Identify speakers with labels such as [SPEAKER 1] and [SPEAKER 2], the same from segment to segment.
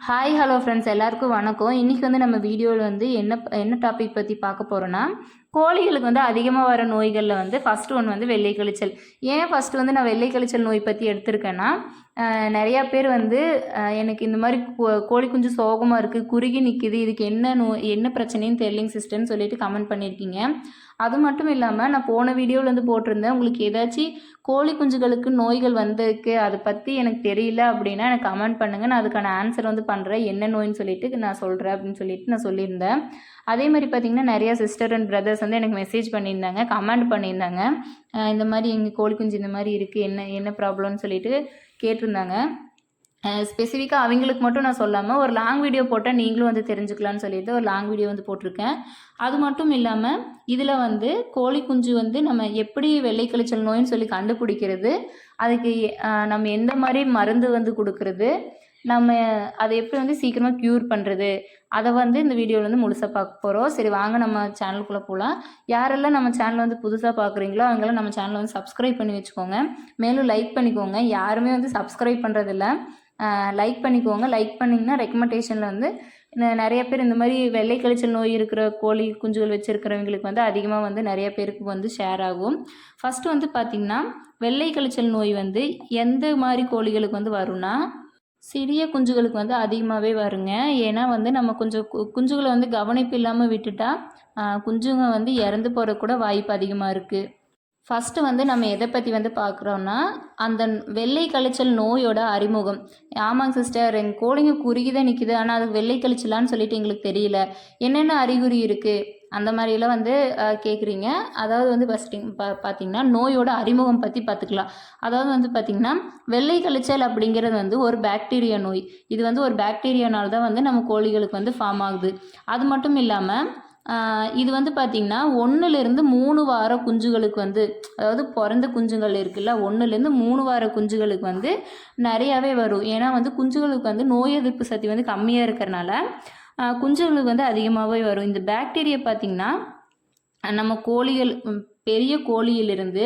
[SPEAKER 1] Hi hello friends எல்லாருக்கும் வணக்கம். இன்றைக்கி வந்து நம்ம வீடியோவில் வந்து என்ன என்ன டாபிக் பற்றி பார்க்க போகிறோன்னா கோழிகளுக்கு வந்து அதிகமாக வர நோய்களில் வந்து ஃபஸ்ட்டு ஒன்று வந்து வெள்ளை கழிச்சல். ஏன் ஃபஸ்ட்டு வந்து நான் வெள்ளை கழிச்சல் நோய் பற்றி எடுத்திருக்கேன்னா நிறையா பேர் வந்து எனக்கு இந்த மாதிரி கோ- கோழி குஞ்சு சோகமாக இருக்குது குறுகி நிற்கிது இதுக்கு என்ன நோய் என்ன பிரச்சனைன்னு தெரியலிங் சிஸ்டர்னு சொல்லிட்டு கமெண்ட் பண்ணியிருக்கீங்க அது மட்டும் இல்லாமல் நான் போன வீடியோவிலருந்து போட்டிருந்தேன். உங்களுக்கு ஏதாச்சும் கோழி குஞ்சுகளுக்கு நோய்கள் வந்திருக்கு அதை பற்றி எனக்கு தெரியல அப்படின்னா எனக்கு கமெண்ட் பண்ணுங்கள் நான் அதுக்கான ஆன்சர் வந்து பண்ணுறேன் என்ன நோயின்னு சொல்லிட்டு நான் சொல்கிறேன் அப்படின்னு சொல்லிட்டு நான் சொல்லியிருந்தேன். அதே மாதிரி பார்த்தீங்கன்னா நிறையா சிஸ்டர் அண்ட் பிரதர்ஸ் வந்து எனக்கு மெசேஜ் பண்ணியிருந்தாங்க கமெண்ட் பண்ணியிருந்தாங்க. இந்த மாதிரி எங்கள் கோழி குஞ்சு இந்த மாதிரி இருக்குது என்ன என்ன ப்ராப்ளம்னு சொல்லிட்டு கேட்டிருந்தாங்க. ஸ்பெசிஃபிக்காக அவங்களுக்கு மட்டும் நான் சொல்லாமல் ஒரு லாங் வீடியோ போட்டால் நீங்களும் வந்து தெரிஞ்சுக்கலான்னு சொல்லிட்டு ஒரு லாங் வீடியோ வந்து போட்டிருக்கேன். அது மட்டும் இல்லாமல் இதில் வந்து கோழி குஞ்சு வந்து நம்ம எப்படி வெள்ளை கழிச்சல் நோயின்னு சொல்லி கண்டுபிடிக்கிறது அதுக்கு நம்ம எந்த மாதிரி மருந்து வந்து கொடுக்கறது நம்ம அதை எப்படி வந்து சீக்கிரமாக க்யூர் பண்ணுறது அதை வந்து இந்த வீடியோவில் வந்து முழுசாக பார்க்க போகிறோம் சரி வாங்க நம்ம சேனலுக்குள்ளே போகலாம் யாரெல்லாம் நம்ம சேனல் வந்து புதுசாக பார்க்குறீங்களோ அவங்களாம் நம்ம சேனலை வந்து சப்ஸ்கிரைப் பண்ணி வச்சுக்கோங்க. மேலும் லைக் பண்ணிக்கோங்க. யாருமே வந்து சப்ஸ்கிரைப் பண்ணுறதில்ல லைக் பண்ணிக்கோங்க. லைக் பண்ணிங்கன்னா ரெக்கமெண்டேஷனில் வந்து நிறைய பேர் இந்த மாதிரி வெள்ளை கழிச்சல் நோய் இருக்கிற கோழி குஞ்சுகள் வச்சுருக்கிறவங்களுக்கு வந்து அதிகமாக வந்து நிறைய பேருக்கு வந்து ஷேர் ஆகும். ஃபஸ்ட்டு வந்து பார்த்திங்கன்னா வெள்ளை கழிச்சல் நோய் வந்து எந்த மாதிரி கோழிகளுக்கு வந்து வரும்னா சிறிய குஞ்சுகளுக்கு வந்து அதிகமாகவே வருங்க. ஏன்னா வந்து நம்ம கொஞ்சம் கு- குஞ்சுகளை வந்து கவனிப்பு இல்லாமல் விட்டுட்டா குஞ்சுங்க வந்து இறந்து போகிற கூட வாய்ப்பு அதிகமாக இருக்குது ஃபஸ்ட்டு வந்து நம்ம எதை பற்றி வந்து பார்க்குறோன்னா அந்த வெள்ளை கழிச்சல் நோயோட அறிமுகம். ஆமாங்க சிஸ்டர் எங்கள் கோழிங்க குறுகிதான் நிற்கிது ஆனால் அது வெள்ளை கழிச்சலான்னு சொல்லிட்டு எங்களுக்கு தெரியல. என்னென்ன அறிகுறி இருக்குது அந்த மாதிரிலாம் வந்து கேட்குறீங்க அதாவது வந்து ஃபஸ்ட்டு பா பார்த்தீங்கன்னா நோயோட அறிமுகம் பற்றி பார்த்துக்கலாம் அதாவது வந்து பார்த்திங்கன்னா வெள்ளை கழிச்சல் அப்படிங்கிறது வந்து ஒரு பாக்டீரியா நோய். இது வந்து ஒரு பாக்டீரியானால் தான் வந்து நம்ம கோழிகளுக்கு வந்து ஃபார்ம் ஆகுது. அது மட்டும் இல்லாமல் இது வந்து பார்த்திங்கன்னா ஒன்றுலேருந்து மூணு வார குஞ்சுகளுக்கு வந்து அதாவது பிறந்த குஞ்சுகள் இருக்குல்ல ஒன்றுலேருந்து மூணு வார குஞ்சுகளுக்கு வந்து நிறையாவே வரும். ஏன்னா வந்து குஞ்சுகளுக்கு வந்து நோய் எதிர்ப்பு சக்தி வந்து கம்மியாக இருக்கிறனால குஞ்சுகளுக்கு வந்து அதிகமாகவே வரும். இந்த பாக்டீரியா பார்த்திங்கன்னா நம்ம கோழிகள் பெரிய கோழியிலிருந்து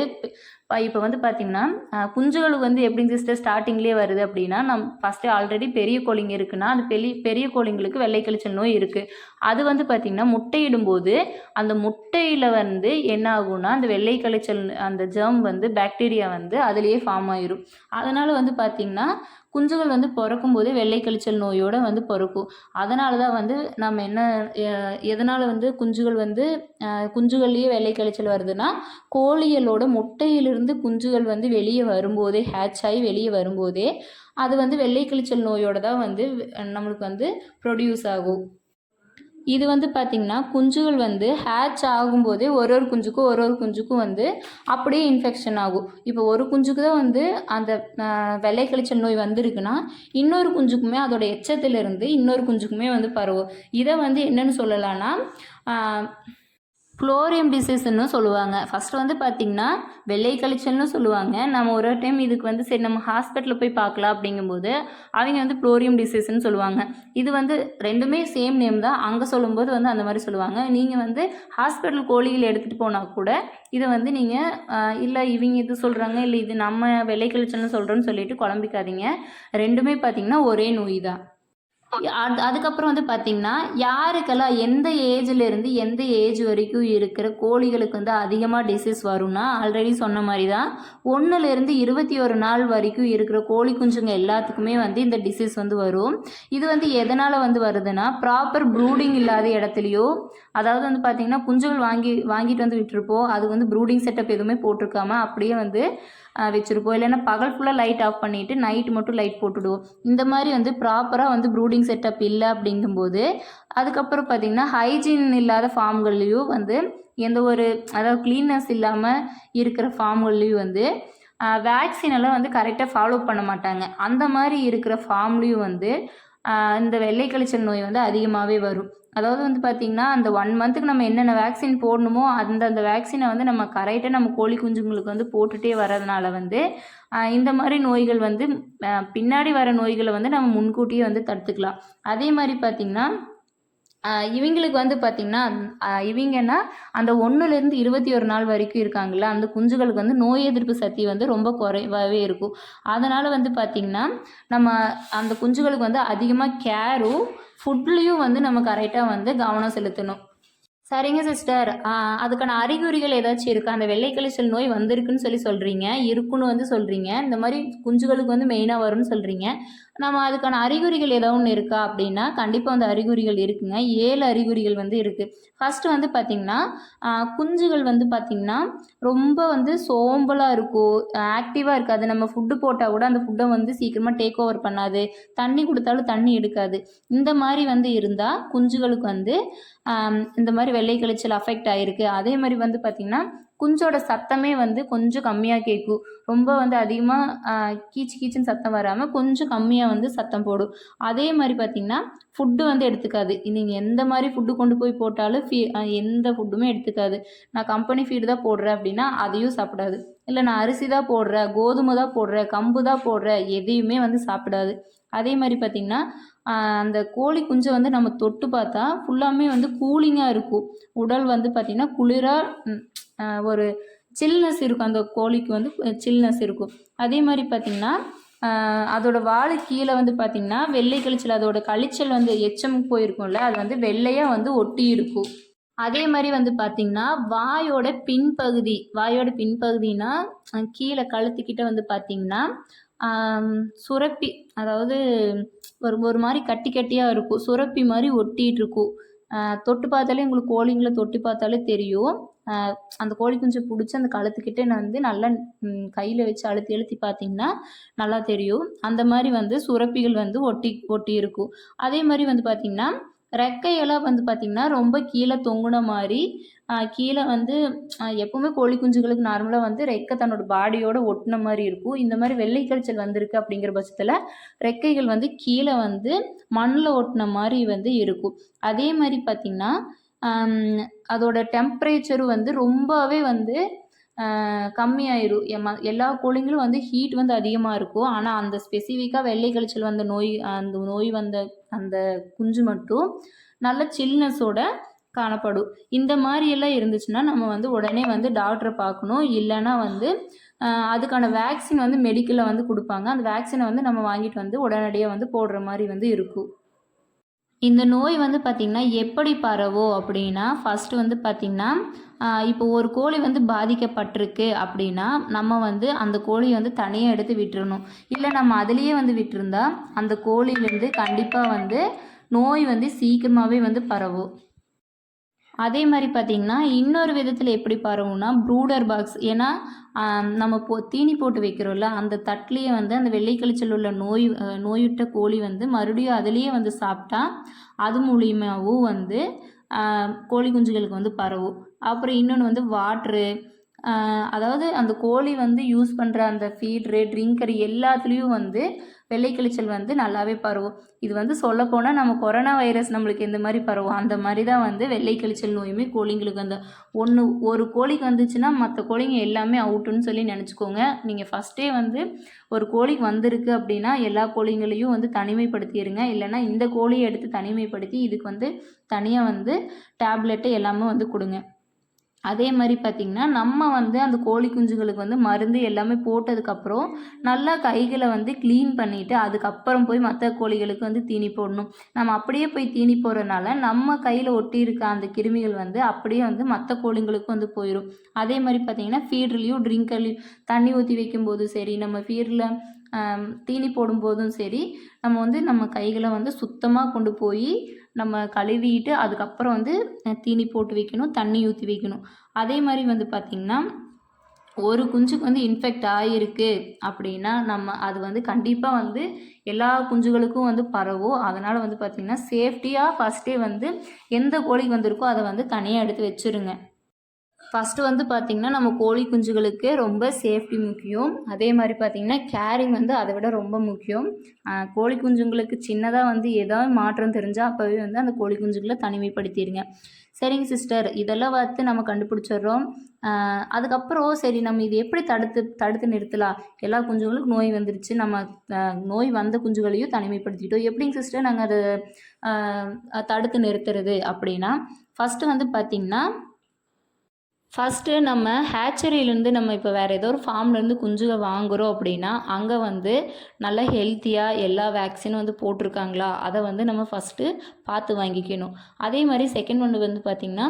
[SPEAKER 1] இப்போ வந்து பார்த்திங்கன்னா அஹ், குஞ்சுகளுக்கு வந்து எப்படிங்க சிஸ்டர் ஸ்டார்டிங்லேயே வருது அப்படின்னா நம் ஃபஸ்ட்டு ஆல்ரெடி பெரிய கோழிங்க இருக்குன்னா அது பெரிய பெரிய கோழிங்களுக்கு வெள்ளை கழிச்சல் நோய் இருக்குது அது வந்து பார்த்திங்கன்னா முட்டையிடும்போது அந்த முட்டையில் வந்து என்ன ஆகும்னா அந்த வெள்ளை கழிச்சல் அந்த ஜெர்ம் வந்து பாக்டீரியா வந்து அதுலேயே ஃபார்ம் ஆயிரும். அதனால் வந்து பார்த்திங்கன்னா குஞ்சுகள் வந்து பிறக்கும் போதே வெள்ளை கழிச்சல் நோயோடு வந்து பிறக்கும். அதனால தான் வந்து நம்ம என்ன எதனால் வந்து குஞ்சுகள் வந்து குஞ்சுகள்லேயே வெள்ளை கழிச்சல் வருதுன்னா கோழிகளோட முட்டையிலிருந்து குஞ்சுகள் வந்து வெளியே வரும்போதே ஹேட்ச் ஆகி வெளியே வரும்போதே அது வந்து வெள்ளை கழிச்சல் நோயோட தான் வந்து நம்மளுக்கு வந்து ப்ரொடியூஸ் ஆகும். இது வந்து பார்த்திங்கன்னா குஞ்சுகள் வந்து ஹேட்ச் ஆகும்போதே ஒரு ஒரு குஞ்சுக்கும் ஒரு ஒரு குஞ்சுக்கும் வந்து அப்படியே இன்ஃபெக்ஷன் ஆகும். இப்போ ஒரு குஞ்சுக்கு தான் வந்து அந்த வெள்ளை கழிச்சல் நோய் வந்திருக்குன்னா இன்னொரு குஞ்சுக்குமே அதோட எச்சத்திலிருந்து இன்னொரு குஞ்சுக்குமே வந்து பரவும். இதை வந்து என்னென்னு சொல்லலாம்னா ஃப்ளோரியம் டிசீஸ்னு சொல்லுவாங்க. ஃபஸ்ட்டு வந்து பார்த்திங்கன்னா வெள்ளை கழிச்சல்னு சொல்லுவாங்க. நம்ம ஒரு டைம் இதுக்கு வந்து சரி நம்ம ஹாஸ்பிட்டலில் போய் பார்க்கலாம் அப்படிங்கும்போது அவங்க வந்து ஃப்ளோரியம் டிசீஸ்னு சொல்லுவாங்க. இது வந்து ரெண்டுமே சேம் நேம் தான். அங்கே சொல்லும்போது வந்து அந்த மாதிரி சொல்லுவாங்க. நீங்கள் வந்து ஹாஸ்பிட்டல் கோழிகள் எடுத்துகிட்டு போனால் கூட இதை வந்து நீங்கள் இல்லை இவங்க இது சொல்கிறாங்க இல்லை இது நம்ம வெள்ளை கழிச்சல்னு சொல்கிறோன்னு சொல்லிட்டு குழம்பிக்காதீங்க. ரெண்டுமே பார்த்திங்கன்னா ஒரே நோய் தான். அதுக்கப்புறம் வந்து பார்த்திங்கன்னா யாருக்கெல்லாம் எந்த ஏஜ்ல இருந்து எந்த ஏஜ் வரைக்கும் இருக்கிற கோழிகளுக்கு வந்து அதிகமாக டிசீஸ் வரும்னா ஆல்ரெடி சொன்ன மாதிரி தான் ஒன்றுலேருந்து இருபத்தி ஒரு நாள் வரைக்கும் இருக்கிற கோழி குஞ்சுங்க எல்லாத்துக்குமே வந்து இந்த டிசீஸ் வந்து வரும். இது வந்து எதனால் வந்து வருதுன்னா ப்ராப்பர் ப்ரூடிங் இல்லாத இடத்துலையோ அதாவது வந்து பார்த்திங்கன்னா குஞ்சுகள் வாங்கி வாங்கிட்டு வந்து விட்டுருப்போம். அது வந்து ப்ரூடிங் செட்டப் எதுவுமே போட்டிருக்காம அப்படியே வந்து வச்சுருப்போம். இல்லைன்னா பகல் ஃபுல்லாக லைட் ஆஃப் பண்ணிவிட்டு நைட் மட்டும் லைட் போட்டுடுவோம். இந்த மாதிரி வந்து ப்ராப்பராக வந்து ப்ரூடிங் செட்டப் இல்லை அப்படிங்கும்போது அதுக்கப்புறம் பார்த்திங்கன்னா ஹைஜீன் இல்லாத ஃபார்ம்கள்லேயும் வந்து எந்த ஒரு அதாவது க்ளீன்னஸ் இல்லாமல் இருக்கிற ஃபார்ம்கள்லேயும் வந்து வேக்சின் எல்லாம் வந்து கரெக்டாக ஃபாலோ பண்ண மாட்டாங்க. அந்த மாதிரி இருக்கிற ஃபார்ம்லேயும் வந்து இந்த வெள்ளை கழிச்சல் நோய் வந்து அதிகமாகவே வரும். அதாவது வந்து பார்த்திங்கன்னா அந்த ஒன் மந்த்துக்கு நம்ம என்னென்ன வேக்சின் போடணுமோ அந்த அந்த வேக்சினை வந்து நம்ம கரெக்டாக நம்ம கோழி குஞ்சுங்களுக்கு வந்து போட்டுகிட்டே வரதுனால வந்து இந்த மாதிரி நோய்கள் வந்து பின்னாடி வர நோய்களை வந்து நம்ம முன்கூட்டியே வந்து தடுத்துக்கலாம். அதே மாதிரி பார்த்திங்கன்னா இவங்களுக்கு வந்து பார்த்திங்கன்னா இவங்கன்னா அந்த ஒன்றுலேருந்து இருபத்தி ஒரு நாள் வரைக்கும் இருக்காங்கல்ல அந்த குஞ்சுகளுக்கு வந்து நோய் எதிர்ப்பு சக்தி வந்து ரொம்ப குறைவாகவே இருக்கும். அதனால் வந்து பார்த்திங்கன்னா நம்ம அந்த குஞ்சுகளுக்கு வந்து அதிகமாக கேரும் ஃபுட்லேயும் வந்து நம்ம கரெக்டாக வந்து கவனம் செலுத்தணும். சரிங்க சிஸ்டர் அதுக்கான அறிகுறிகள் ஏதாச்சும் இருக்கா? அந்த வெள்ளை கழிச்சல் நோய் வந்திருக்குன்னு சொல்லி சொல்கிறீங்க இருக்குன்னு வந்து சொல்கிறீங்க இந்த மாதிரி குஞ்சுகளுக்கு வந்து மெயினாக வரும்னு சொல்கிறீங்க நம்ம அதுக்கான அறிகுறிகள் ஏதோ ஒன்று இருக்கா அப்படின்னா கண்டிப்பாக அந்த அறிகுறிகள் இருக்குங்க. ஏழு அறிகுறிகள் வந்து இருக்குது ஃபஸ்ட்டு வந்து பார்த்திங்கன்னா குஞ்சுகள் வந்து பார்த்திங்கன்னா ரொம்ப வந்து சோம்பலாக இருக்கும் ஆக்டிவாக இருக்காது. நம்ம ஃபுட்டு போட்டால் கூட அந்த ஃபுட்டை வந்து சீக்கிரமாக டேக் ஓவர் பண்ணாது. தண்ணி கொடுத்தாலும் தண்ணி எடுக்காது. இந்த மாதிரி வந்து இருந்தால் குஞ்சுகளுக்கு வந்து இந்த மாதிரி வெள்ளை கழிச்சல் அஃபெக்ட் ஆகிருக்கு அதே மாதிரி வந்து பார்த்திங்கன்னா குஞ்சோட சத்தமே வந்து கொஞ்சம் கம்மியாக கேட்கும் ரொம்ப வந்து அதிகமாக கீச்சு கீச்சுன்னு சத்தம் வராமல் கொஞ்சம் கம்மியாக வந்து சத்தம் போடும். அதே மாதிரி பார்த்திங்கன்னா ஃபுட்டு வந்து எடுத்துக்காது. நீங்கள் எந்த மாதிரி ஃபுட்டு கொண்டு போய் போட்டாலும் ஃபீ எந்த ஃபுட்டுமே எடுத்துக்காது. நான் கம்பெனி ஃபீடு தான் போடுறேன் அப்படின்னா அதையும் சாப்பிடாது. இல்லை நான் அரிசி தான் போடுறேன் கோதுமை தான் போடுறேன் கம்பு தான் போடுறேன் எதையுமே வந்து சாப்பிடாது. அதே மாதிரி பார்த்திங்கன்னா அந்த கோழி குஞ்சை வந்து நம்ம தொட்டு பார்த்தா ஃபுல்லாமே வந்து கூலிங்காக இருக்கும். உடல் வந்து பார்த்திங்கன்னா குளிராக ஒரு சில்னஸ் இருக்கும். அந்த கோழிக்கு வந்து சில்னஸ் இருக்கும். அதே மாதிரி பார்த்திங்கன்னா அதோட வாழை கீழே வந்து பார்த்திங்கன்னா வெள்ளை கழிச்சல் அதோட கழிச்சல் வந்து எச்சம் போயிருக்கும்ல அது வந்து வெள்ளையாக வந்து ஒட்டி இருக்கும். அதே மாதிரி வந்து பார்த்திங்கன்னா வாயோட பின்பகுதி வாயோட பின்பகுதினா கீழே கழுத்துக்கிட்ட வந்து பார்த்திங்கன்னா சுரப்பி அதாவது ஒரு ஒரு மாதிரி கட்டி கட்டியாக இருக்கும். சுரப்பி மாதிரி ஒட்டிகிட்டு இருக்கும் தொட்டு பார்த்தாலே உங்களுக்கு கோழிங்களை தொட்டு பார்த்தாலே தெரியும். அந்த கோழி குஞ்சை பிடிச்சி அந்த கழுத்துக்கிட்டே நான் வந்து நல்லா கையில் வச்சு அழுத்தி அழுத்தி பார்த்தீங்கன்னா நல்லா தெரியும். அந்த மாதிரி வந்து சுரப்பிகள் வந்து ஒட்டி ஒட்டி இருக்கும் அதே மாதிரி வந்து பார்த்திங்கன்னா ரெக்கையெல்லாம் வந்து பார்த்திங்கன்னா ரொம்ப கீழே தொங்குன மாதிரி கீழே வந்து எப்போவுமே எப்பவுமே கோழி குஞ்சுகளுக்கு நார்மலாக வந்து ரெக்கை தன்னோட பாடியோட ஒட்டின மாதிரி இருக்கும். இந்த மாதிரி வெள்ளை கழிச்சல் வந்திருக்கு அப்படிங்கிற பட்சத்தில் ரெக்கைகள் வந்து கீழே வந்து மண்ணில் ஒட்டின மாதிரி வந்து இருக்கும். அதே மாதிரி பார்த்திங்கன்னா அதோட டெம்பரேச்சரும் வந்து ரொம்பவே வந்து கம்மியாயிரும். எல்லா கோழிங்களும் வந்து ஹீட் வந்து அதிகமாக இருக்கும். ஆனால் அந்த ஸ்பெசிஃபிக்காக வெள்ளை கழிச்சல் வந்த நோய் அந்த நோய் வந்த அந்த குஞ்சு மட்டும் நல்ல சில்னஸோட காணப்படும். இந்த மாதிரி எல்லாம் இருந்துச்சுன்னா நம்ம வந்து உடனே வந்து டாக்டரை பார்க்கணும். இல்லைன்னா வந்து அதுக்கான வேக்சின் வந்து மெடிக்கலில் வந்து கொடுப்பாங்க. அந்த வேக்சினை வந்து நம்ம வாங்கிட்டு வந்து உடனடியாக வந்து போடுற மாதிரி வந்து இருக்கும். இந்த நோய் வந்து பார்த்திங்கன்னா எப்படி பரவும் அப்படின்னா ஃபஸ்ட்டு வந்து பார்த்திங்கன்னா இப்போ ஒரு கோழி வந்து பாதிக்கப்பட்டிருக்கு அப்படின்னா நம்ம வந்து அந்த கோழியை வந்து தனியாக எடுத்து விட்டுறணும். இல்லை நம்ம அதுலேயே வந்து விட்டுருந்தா அந்த கோழிலேருந்து கண்டிப்பாக வந்து நோய் வந்து சீக்கிரமாகவே வந்து பரவும். அதே மாதிரி பார்த்திங்கன்னா இன்னொரு விதத்தில் எப்படி பரவும்னா ப்ரூடர் பாக்ஸ் ஏன்னா நம்ம போ தீனி போட்டு வைக்கிறோம்ல அந்த தட்டிலேயே வந்து அந்த வெள்ளைக்கழிச்சல் உள்ள நோய் நோயுட்ட கோழி வந்து மறுபடியும் அதுலேயே வந்து சாப்பிட்டா அது மூலியமாகவும் வந்து கோழி குஞ்சுகளுக்கு வந்து பரவும். அப்புறம் இன்னொன்று வந்து வாட்ரு அதாவது அந்த கோழி வந்து யூஸ் பண்ணுற அந்த ஃபீட்ரு ட்ரிங்கர் எல்லாத்துலேயும் வந்து வெள்ளை கழிச்சல் வந்து நல்லாவே பரவும். இது வந்து சொல்லப்போனால் நம்ம கொரோனா வைரஸ் நம்மளுக்கு எந்த மாதிரி பரவும்? அந்த மாதிரி தான் வந்து வெள்ளை நோயுமே கோழிங்களுக்கு அந்த ஒன்று ஒரு கோழிக்கு வந்துச்சுன்னா மற்ற கோழிங்க எல்லாமே அவுட்டுன்னு சொல்லி நினச்சிக்கோங்க. நீங்கள் ஃபஸ்ட்டே வந்து ஒரு கோழிக்கு வந்திருக்கு அப்படின்னா எல்லா கோழிங்களையும் வந்து தனிமைப்படுத்திடுங்க இல்லைன்னா இந்த கோழியை எடுத்து தனிமைப்படுத்தி இதுக்கு வந்து தனியாக வந்து டேப்லெட்டு எல்லாமே வந்து கொடுங்க. அதே மாதிரி பார்த்திங்கன்னா நம்ம வந்து அந்த கோழி குஞ்சுகளுக்கு வந்து மருந்து எல்லாமே போட்டதுக்கப்புறம் நல்லா கைகளை வந்து க்ளீன் பண்ணிவிட்டு அதுக்கப்புறம் போய் மற்ற கோழிகளுக்கு வந்து தீனி போடணும். நம்ம அப்படியே போய் தீனி போடுறதுனால நம்ம கையில் ஒட்டி இருக்க அந்த கிருமிகள் வந்து அப்படியே வந்து மற்ற கோழிங்களுக்கு வந்து போயிடும் அதே மாதிரி பார்த்திங்கன்னா ஃபீட்லேயும் ட்ரிங்கர்லேயும் தண்ணி ஊற்றி வைக்கும்போதும் சரி நம்ம ஃபீடில் தீனி போடும்போதும் சரி நம்ம வந்து நம்ம கைகளை வந்து சுத்தமாக கொண்டு போய் நம்ம கழுவிட்டு அதுக்கப்புறம் வந்து தீனி போட்டு வைக்கணும் தண்ணி ஊற்றி வைக்கணும். அதே மாதிரி வந்து பார்த்திங்கன்னா ஒரு குஞ்சுக்கு வந்து இன்ஃபெக்ட் ஆகிருக்கு அப்படின்னா நம்ம அது வந்து கண்டிப்பாக வந்து எல்லா குஞ்சுகளுக்கும் வந்து பரவும் அதனால் வந்து பார்த்திங்கன்னா சேஃப்டியாக ஃபஸ்ட்டே வந்து எந்த கோழிக்கு வந்திருக்கோ அதை வந்து தனியாக எடுத்து வச்சுருங்க. ஃபஸ்ட்டு வந்து பார்த்திங்கன்னா நம்ம கோழி குஞ்சுகளுக்கு ரொம்ப சேஃப்டி முக்கியம். அதே மாதிரி பார்த்திங்கன்னா கேரிங் வந்து அதை விட ரொம்ப முக்கியம். கோழி குஞ்சுங்களுக்கு சின்னதாக வந்து ஏதாவது மாற்றம் தெரிஞ்சால் அப்போவே வந்து அந்த கோழி குஞ்சுகளை தனிமைப்படுத்திடுங்க. சரிங்க சிஸ்டர் இதெல்லாம் பார்த்து நம்ம கண்டுபிடிச்சிடுறோம். அதுக்கப்புறம் சரி நம்ம இது எப்படி தடுத்து தடுத்து நிறுத்தலாம்? எல்லா குஞ்சுகளுக்கும் நோய் வந்துருச்சு. நம்ம நோய் வந்த குஞ்சுகளையும் தனிமைப்படுத்திட்டோம். எப்படிங்க சிஸ்டர் நாங்கள் அதை தடுத்து நிறுத்துறது அப்படின்னா ஃபஸ்ட்டு வந்து பார்த்திங்கன்னா ஃபஸ்ட்டு நம்ம ஹேச்சரியிலேருந்து நம்ம இப்போ வேறு ஏதோ ஒரு ஃபார்ம்லேருந்து குஞ்சுகள் வாங்குகிறோம் அப்படின்னா அங்கே வந்து நல்லா ஹெல்த்தியாக எல்லா வேக்சினும் வந்து போட்டிருக்காங்களா? அதை வந்து நம்ம ஃபஸ்ட்டு பார்த்து வாங்கிக்கணும். அதே மாதிரி செகண்ட் ஒன்று வந்து பார்த்திங்கன்னா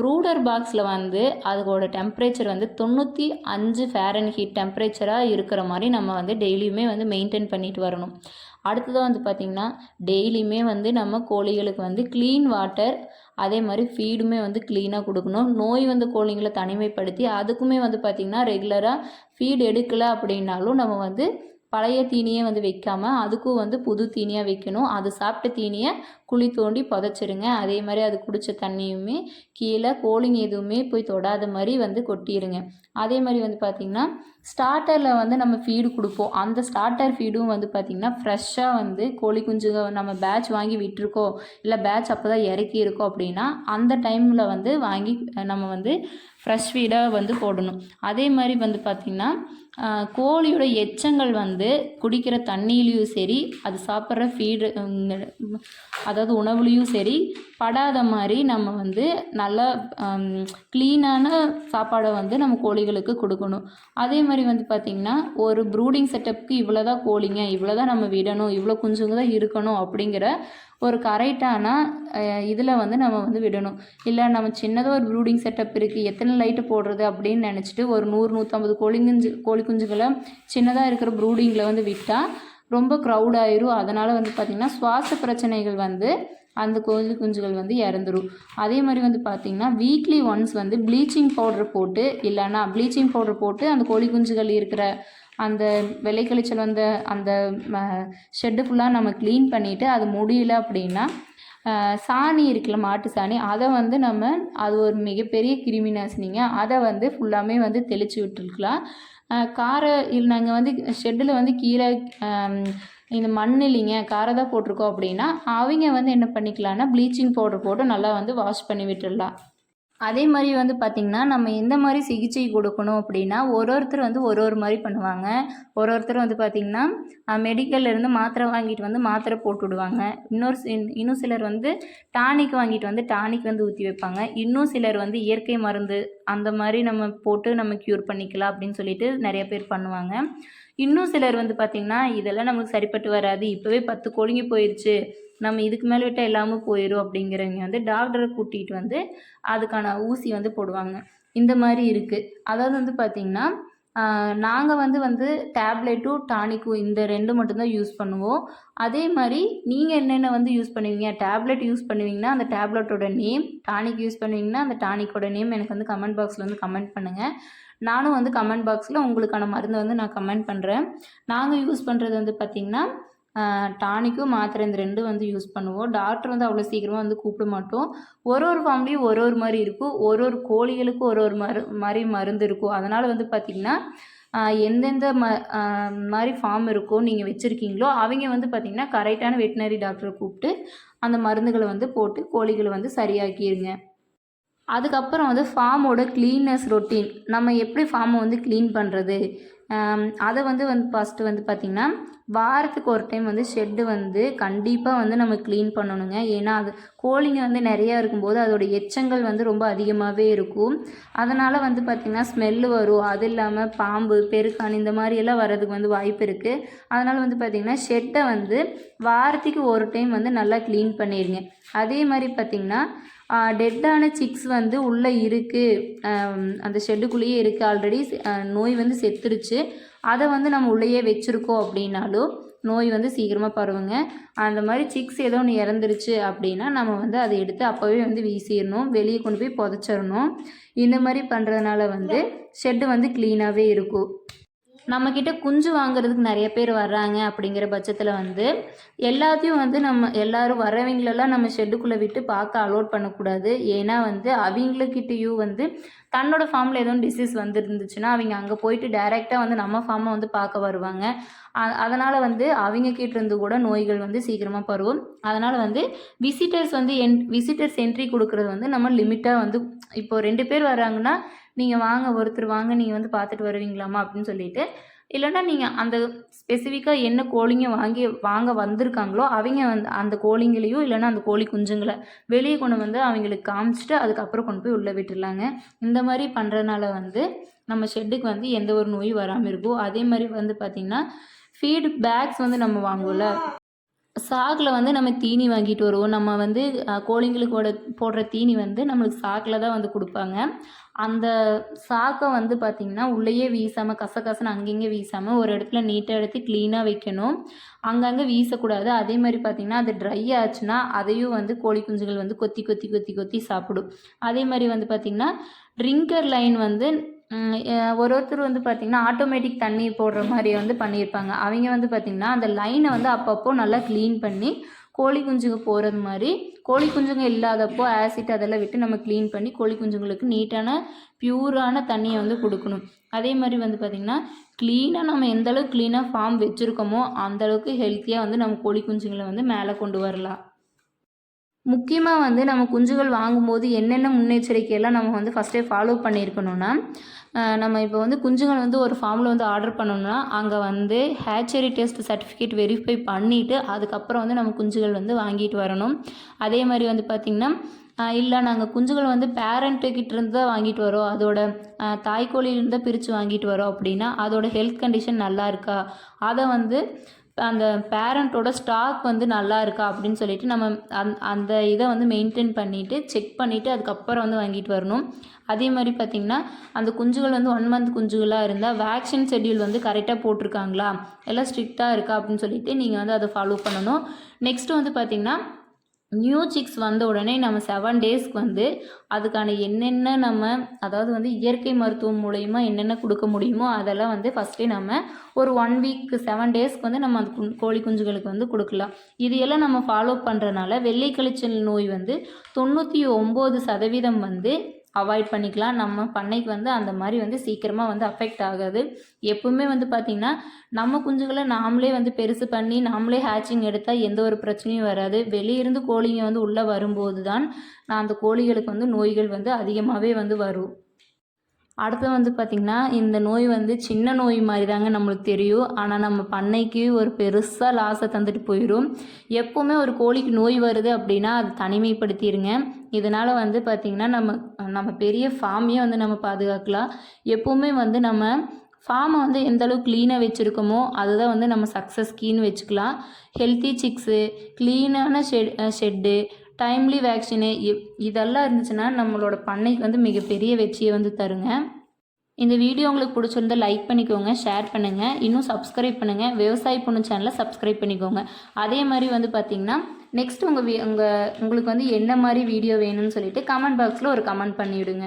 [SPEAKER 1] ப்ரூடர் பாக்ஸில் வந்து அதோட டெம்பரேச்சர் வந்து தொண்ணூற்றி அஞ்சு ஃபேரன் ஹீட் டெம்பரேச்சராக இருக்கிற மாதிரி நம்ம வந்து டெய்லியுமே வந்து மெயின்டைன் பண்ணிட்டு வரணும். அடுத்ததாக வந்து பார்த்திங்கன்னா டெய்லியுமே வந்து நம்ம கோழிகளுக்கு வந்து க்ளீன் வாட்டர் அதே மாதிரி ஃபீடுமே வந்து க்ளீனாக கொடுக்கணும். நோய் வந்து கோழிங்களை தனிமைப்படுத்தி அதுக்குமே வந்து பார்த்திங்கன்னா ரெகுலராக ஃபீடு எடுக்கலை அப்படின்னாலும் நம்ம வந்து பழைய தீனியை வந்து வைக்காமல் அதுக்கும் வந்து புது தீனியாக வைக்கணும். அது சாப்பிட்ட தீனியை குழி தோண்டி புதைச்சிருங்க. அதே மாதிரி அது குடித்த தண்ணியுமே கீழே கோழிங்க எதுவுமே போய் தொடாத மாதிரி வந்து கொட்டிடுங்க அதே மாதிரி வந்து பார்த்திங்கன்னா ஸ்டார்டரில் வந்து நம்ம ஃபீடு கொடுப்போம். அந்த ஸ்டார்டர் ஃபீடும் வந்து பார்த்திங்கன்னா ஃப்ரெஷ்ஷாக வந்து கோழி குஞ்சுங்க நம்ம பேட்ச் வாங்கி விட்டுருக்கோம். இல்லை பேட்ச் அப்போ தான் இறக்கி இருக்கோம் அப்படின்னா அந்த டைமில் வந்து வாங்கி நம்ம வந்து ஃப்ரெஷ் ஃபீடாக வந்து போடணும். அதே மாதிரி வந்து பார்த்திங்கன்னா கோழியோட எச்சங்கள் வந்து குடிக்கிற தண்ணியிலையும் சரி அது சாப்பிட்ற ஃபீடு அதாவது உணவுலையும் சரி படாத மாதிரி நம்ம வந்து நல்லா க்ளீனான சாப்பாடை வந்து நம்ம கோழிகளுக்கு கொடுக்கணும். அதே மாதிரி வந்து பார்த்திங்கன்னா ஒரு ப்ரூடிங் செட்டப்புக்கு இவ்வளோ தான் கோழிங்க இவ்வளோ தான் நம்ம விடணும் இவ்வளோ குஞ்சுங்க தான் இருக்கணும் அப்படிங்கிற ஒரு கரெக்டான இதில் வந்து நம்ம வந்து விடணும். இல்லை நம்ம சின்னதாக ஒரு ப்ரூடிங் செட்டப் இருக்குது எத்தனை லைட்டு போடுறது அப்படின்னு நினச்சிட்டு ஒரு நூறு நூற்றம்பது கோழிங்குஞ்சு கோழி குஞ்சுகளை சின்னதாக இருக்கிற ப்ரூடிங்கில் வந்து விட்டால் ரொம்ப க்ரௌட் ஆயிரும். அதனால் வந்து பார்த்திங்கன்னா சுவாச பிரச்சனைகள் வந்து அந்த கோழி குஞ்சுகள் வந்து இறந்துரும். அதே மாதிரி வந்து பார்த்திங்கன்னா வீக்லி ஒன்ஸ் வந்து ப்ளீச்சிங் பவுடர் போட்டு இல்லைன்னா ப்ளீச்சிங் பவுடர் போட்டு அந்த கோழி குஞ்சுகள் இருக்கிற அந்த வெள்ளை கழிச்சல் வந்த அந்த ஷெட்டு ஃபுல்லாக நம்ம க்ளீன் பண்ணிவிட்டு அது முடியல அப்படின்னா சாணி இருக்குல்ல மாட்டு சாணி அதை வந்து நம்ம அது ஒரு மிகப்பெரிய கிருமி நாசினிங்க அதை வந்து ஃபுல்லாமே வந்து தெளித்து விட்டுருக்கலாம். அஹ், காரை இல்லை நாங்கள் வந்து ஷெட்டில் வந்து கீழே இந்த மண் இல்லைங்க காரை தான் போட்டிருக்கோம் அப்படின்னா அவங்க வந்து என்ன பண்ணிக்கலாம்னா ப்ளீச்சிங் பவுடர் போட்டு நல்லா வந்து வாஷ் பண்ணி விட்டுடலாம். அதே மாதிரி வந்து பார்த்திங்கன்னா நம்ம எந்த மாதிரி சிகிச்சை கொடுக்கணும் அப்படின்னா ஒரு ஒருத்தர் வந்து ஒரு ஒரு மாதிரி பண்ணுவாங்க. ஒரு ஒருத்தர் வந்து பார்த்திங்கன்னா மெடிக்கல்லேருந்து மாத்திரை வாங்கிட்டு வந்து மாத்திரை போட்டு விடுவாங்க. இன்னொரு இன்னும் சிலர் வந்து டானிக் வாங்கிட்டு வந்து டானிக் வந்து ஊற்றி வைப்பாங்க. இன்னும் சிலர் வந்து இயற்கை மருந்து அந்த மாதிரி நம்ம போட்டு நம்ம க்யூர் பண்ணிக்கலாம் அப்படின்னு சொல்லிட்டு நிறைய பேர் பண்ணுவாங்க. இன்னும் சிலர் வந்து பார்த்திங்கன்னா இதெல்லாம் நமக்கு சரிப்பட்டு வராது. இப்போவே பத்து கோழிங்க போயிடுச்சு நம்ம இதுக்கு மேலே விட்டால் எல்லாமே போயிடும் அப்படிங்கிறவங்க வந்து டாக்டரை கூட்டிகிட்டு வந்து அதுக்கான ஊசி வந்து போடுவாங்க. இந்த மாதிரி இருக்குது அதாவது வந்து பார்த்திங்கன்னா நாங்கள் வந்து வந்து டேப்லெட்டும் டானிக்கும் இந்த ரெண்டு மட்டும்தான் யூஸ் பண்ணுவோம். அதே மாதிரி நீங்கள் என்னென்ன வந்து யூஸ் பண்ணுவீங்க? டேப்லெட் யூஸ் பண்ணுவீங்கன்னா அந்த டேப்லெட்டோட நேம் டானிக் யூஸ் பண்ணுவீங்கன்னா அந்த டானிக்கோட நேம் எனக்கு வந்து கமெண்ட் பாக்ஸில் வந்து கமெண்ட் பண்ணுங்கள் நானும் வந்து கமெண்ட் பாக்ஸில் உங்களுக்கான மருந்தை வந்து நான் கமெண்ட் பண்ணுறேன் நாங்கள் யூஸ் பண்ணுறது வந்து பார்த்திங்கன்னா டானிக்கும் மாத்திரை இந்த ரெண்டும் வந்து யூஸ் பண்ணுவோம். டாக்டர் வந்து அவ்வளோ சீக்கிரமாக வந்து கூப்பிட மாட்டோம். ஒரு ஒரு ஃபார்ம்லேயும் ஒரு ஒரு மாதிரி இருக்கும். ஒரு ஒரு கோழிகளுக்கும் ஒரு ஒரு மரு மாதிரி மருந்து இருக்கும். அதனால் வந்து பார்த்திங்கன்னா எந்தெந்த ம மாதிரி ஃபார்ம் இருக்கோ நீங்கள் வச்சுருக்கீங்களோ அவங்க வந்து பார்த்திங்கன்னா கரெக்டான வெட்டினரி டாக்டரை கூப்பிட்டு அந்த மருந்துகளை வந்து போட்டு கோழிகளை வந்து சரியாக்கிடுங்க அதுக்கப்புறம் வந்து ஃபார்மோட க்ளீன்னஸ் ரொட்டீன் நம்ம எப்படி ஃபார்மை வந்து க்ளீன் பண்ணுறது அதை வந்து வந்து ஃபஸ்ட்டு வந்து பார்த்திங்கன்னா வாரத்துக்கு ஒரு டைம் வந்து ஷெட்டு வந்து கண்டிப்பாக வந்து நம்ம க்ளீன் பண்ணணுங்க. ஏன்னா அது கோழிங்க வந்து நிறையா இருக்கும்போது அதோட எச்சங்கள் வந்து ரொம்ப அதிகமாகவே இருக்கும். அதனால் வந்து பார்த்திங்கன்னா ஸ்மெல்லு வரும். அது இல்லாமல் பாம்பு பெருக்கான் இந்த மாதிரி எல்லாம் வர்றதுக்கு வந்து வாய்ப்பு இருக்குது அதனால் வந்து பார்த்திங்கன்னா ஷெட்டை வந்து வாரத்துக்கு ஒரு டைம் வந்து நல்லா க்ளீன் பண்ணிடுங்க. அதே மாதிரி பார்த்திங்கன்னா டெட்டான சிக்ஸ் வந்து உள்ளே இருக்குது அந்த ஷெட்டுக்குள்ளேயே இருக்குது ஆல்ரெடி நோய் வந்து செத்துருச்சு. அதை வந்து நம்ம உள்ளேயே வச்சுருக்கோம் அப்படின்னாலும் நோய் வந்து சீக்கிரமாக பரவுங்க. அந்த மாதிரி சிக்ஸ் ஏதோ ஒன்று இறந்துருச்சு அப்படின்னா நம்ம வந்து அதை எடுத்து அப்போவே வந்து வீசிடணும். வெளியே கொண்டு போய் புதைச்சிடணும். இந்த மாதிரி பண்ணுறதுனால வந்து ஷெட்டு வந்து க்ளீனாகவே இருக்கும். நம்மக்கிட்ட குஞ்சு வாங்குறதுக்கு நிறைய பேர் வர்றாங்க அப்படிங்கிற பட்சத்தில் வந்து எல்லாத்தையும் வந்து நம்ம எல்லாரும் வரவங்களெல்லாம் நம்ம ஷெட்டுக்குள்ளே விட்டு பார்க்க அலோட் பண்ணக்கூடாது. ஏன்னா வந்து அவங்களுக்கிட்டேயும் வந்து தன்னோட ஃபார்மில் எதுவும் டிசீஸ் வந்துருந்துச்சுன்னா அவங்க அங்கே போயிட்டு டைரெக்டாக வந்து நம்ம ஃபார்மை வந்து பார்க்க வருவாங்க. அதனால் வந்து அவங்க கிட்ட இருந்து கூட நோய்கள் வந்து சீக்கிரமாக பரவும். அதனால் வந்து விசிட்டர்ஸ் வந்து என் விசிட்டர்ஸ் என்ட்ரி கொடுக்குறது வந்து நம்ம லிமிட்டாக வந்து இப்போ ரெண்டு பேர் வராங்கன்னா நீங்கள் வாங்க ஒருத்தர் வாங்க நீங்கள் வந்து பார்த்துட்டு வருவீங்களாமா அப்படின்னு சொல்லிட்டு இல்லைன்னா நீங்கள் அந்த ஸ்பெசிஃபிக்காக என்ன கோழிங்க வாங்கி வாங்க வந்திருக்காங்களோ அவங்க வந்து அந்த கோழிங்களையும் இல்லைன்னா அந்த கோழி குஞ்சுங்களை வெளியே கொண்டு வந்து அவங்களுக்கு காமிச்சிட்டு அதுக்கப்புறம் கொண்டு போய் உள்ளே விட்டுடலாங்க இந்த மாதிரி பண்ணுறதுனால வந்து நம்ம ஷெட்டுக்கு வந்து எந்த ஒரு நோயும் வராமல் இருக்கும். அதே மாதிரி வந்து பார்த்திங்கன்னா ஃபீடு பேக்ஸ் வந்து நம்ம வாங்குவோம்ல. சாக்கில் வந்து நம்ம தீனி வாங்கிட்டு வருவோம். நம்ம வந்து கோழிங்களுக்கோட கோழிங்களுக்கு போடுற தீனி வந்து நம்மளுக்கு சாக்கில் தான் வந்து கொடுப்பாங்க. அந்த சாக்கை வந்து பார்த்திங்கன்னா உள்ளேயே வீசாமல் கசகசன்னு அங்கங்கே வீசாமல் ஒரு இடத்துல நீட்டாக எடுத்து க்ளீனாக வைக்கணும். அங்கங்கே வீசக்கூடாது. அதே மாதிரி பார்த்திங்கன்னா அது ட்ரை ஆச்சுன்னா அதையும் வந்து கோழி குஞ்சுகள் வந்து கொத்தி கொத்தி கொத்தி கொத்தி சாப்பிடும். அதே மாதிரி வந்து பார்த்திங்கன்னா ட்ரிங்கர் லைன் வந்து ஒரு ஒருத்தர் வந்து பார்த்திங்கன்னா ஆட்டோமேட்டிக் தண்ணி போடுற மாதிரி வந்து பண்ணியிருப்பாங்க. அவங்க வந்து பார்த்திங்கன்னா அந்த லைனை வந்து அப்பப்போ நல்லா க்ளீன் பண்ணி கோழி குஞ்சுங்க போகிறது மாதிரி கோழி குஞ்சுங்க இல்லாதப்போ ஆசிட் அதெல்லாம் விட்டு நம்ம க்ளீன் பண்ணி கோழி குஞ்சுங்களுக்கு நீட்டான பியூரான தண்ணியை வந்து கொடுக்கணும். அதே மாதிரி வந்து பார்த்திங்கன்னா க்ளீனாக நம்ம எந்த அளவுக்கு க்ளீனாக ஃபார்ம் வச்சுருக்கோமோ அந்தளவுக்கு ஹெல்த்தியாக வந்து நம்ம கோழி குஞ்சுங்களை வந்து மேலே கொண்டு வரலாம். முக்கியமாக வந்து நம்ம குஞ்சுகள் வாங்கும்போது என்னென்ன முன்னெச்சரிக்கையெல்லாம் நம்ம வந்து ஃபஸ்ட்டே ஃபாலோ பண்ணியிருக்கணும்னா நம்ம இப்போ வந்து குஞ்சுகள் வந்து ஒரு ஃபார்மில் வந்து ஆர்டர் பண்ணோம்னா அங்கே வந்து ஹேச்சரி டெஸ்ட் சர்டிஃபிகேட் வெரிஃபை பண்ணிவிட்டு அதுக்கப்புறம் வந்து நம்ம குஞ்சுகள் வந்து வாங்கிட்டு வரணும். அதே மாதிரி வந்து பார்த்திங்கன்னா இல்லை நாங்கள் குஞ்சுகள் வந்து பேரண்ட்டுக்கிட்ட இருந்து தான் வாங்கிட்டு வரோம். அதோட தாய்க்கோழியிலேருந்து தான் பிரித்து வாங்கிட்டு வரோம் அப்படின்னா அதோட ஹெல்த் கண்டிஷன் நல்லா இருக்கா? அதை வந்து அந்த பேரண்ட்டோட ஸ்டாக் வந்து நல்லா இருக்கா அப்படின்னு சொல்லிட்டு நம்ம அந் அந்த இதை வந்து மெயின்டைன் பண்ணிவிட்டு செக் பண்ணிவிட்டு அதுக்கப்புறம் வந்து வாங்கிட்டு வரணும். அதே மாதிரி பார்த்திங்கன்னா அந்த குஞ்சுகள் வந்து ஒன் மந்த் குஞ்சுகளாக இருந்தால் வேக்சின் ஷெட்யூல் வந்து கரெக்டாக போட்டிருக்காங்களா? எல்லாம் ஸ்ட்ரிக்டாக இருக்கா அப்படின்னு சொல்லிட்டு நீங்கள் வந்து அதை ஃபாலோ பண்ணணும். நெக்ஸ்ட்டு வந்து பார்த்திங்கன்னா நியூ சிக்ஸ் வந்த உடனே நம்ம செவன் டேஸ்க்கு வந்து அதுக்கான என்னென்ன நம்ம அதாவது வந்து இயற்கை மருத்துவம் மூலயமா என்னென்ன கொடுக்க முடியுமோ அதெல்லாம் வந்து ஃபஸ்ட்டே நம்ம ஒரு ஒன் வீக் செவன் டேஸ்க்கு வந்து நம்ம அந்த கோழி குஞ்சுகளுக்கு வந்து கொடுக்கலாம். இது எல்லாம் நம்ம ஃபாலோ பண்ணுறனால வெள்ளை கழிச்சல் நோய் வந்து தொண்ணூற்றி ஒம்பது சதவீதம் வந்து அவாய்ட் பண்ணிக்கலாம். நம்ம பண்ணைக்கு வந்து அந்த மாதிரி வந்து சீக்கிரமாக வந்து அஃபெக்ட் ஆகாது. எப்பவுமே வந்து பார்த்திங்கன்னா நம்ம குஞ்சுகளை நாமளே வந்து பெருசு பண்ணி நாமளே ஹேச்சிங் எடுத்தால் எந்த ஒரு பிரச்சனையும் வராது. வெளியிருந்து கோழிங்க வந்து உள்ளே வரும்போது தான் நான் அந்த கோழிகளுக்கு வந்து நோய்கள் வந்து அதிகமாகவே வந்து வரும். அடுத்து வந்து பார்த்திங்கன்னா இந்த நோய் வந்து சின்ன நோய் மாதிரி தாங்க நம்மளுக்கு தெரியும். ஆனால் நம்ம பண்ணைக்கு ஒரு பெருசாக லாஸை தந்துட்டு போயிடும் எப்போவுமே ஒரு கோழிக்கு நோய் வருது அப்படின்னா அது தனிமைப்படுத்திடுங்க இதனால் வந்து பார்த்திங்கன்னா நம்ம நம்ம பெரிய ஃபார்மையே வந்து நம்ம பாதுகாக்கலாம். எப்போவுமே வந்து நம்ம ஃபார்மை வந்து எந்த அளவுக்கு க்ளீனாக வச்சுருக்கோமோ அதுதான் வந்து நம்ம சக்ஸஸ் கீன்னு வச்சுக்கலாம். ஹெல்த்தி சிக்ஸு க்ளீனான ஷெட் ஷெட்டு டைம்லி வேக்சினு இதெல்லாம் இருந்துச்சுன்னா நம்மளோட பண்ணைக்கு வந்து மிகப்பெரிய வெற்றியை வந்து தருங்க. இந்த வீடியோ உங்களுக்கு பிடிச்சிருந்தா லைக் பண்ணிக்கோங்க ஷேர் பண்ணுங்கள் இன்னும் சப்ஸ்கிரைப் பண்ணுங்கள் விவசாய பொண்ணு சேனலை சப்ஸ்கிரைப் பண்ணிக்கோங்க. அதே மாதிரி வந்து பார்த்தீங்கன்னா நெக்ஸ்ட் உங்கள் வீ உங்கள் உங்களுக்கு வந்து என்ன மாதிரி வீடியோ வேணும்னு சொல்லிட்டு கமெண்ட் பாக்ஸில் ஒரு கமெண்ட் பண்ணிவிடுங்க.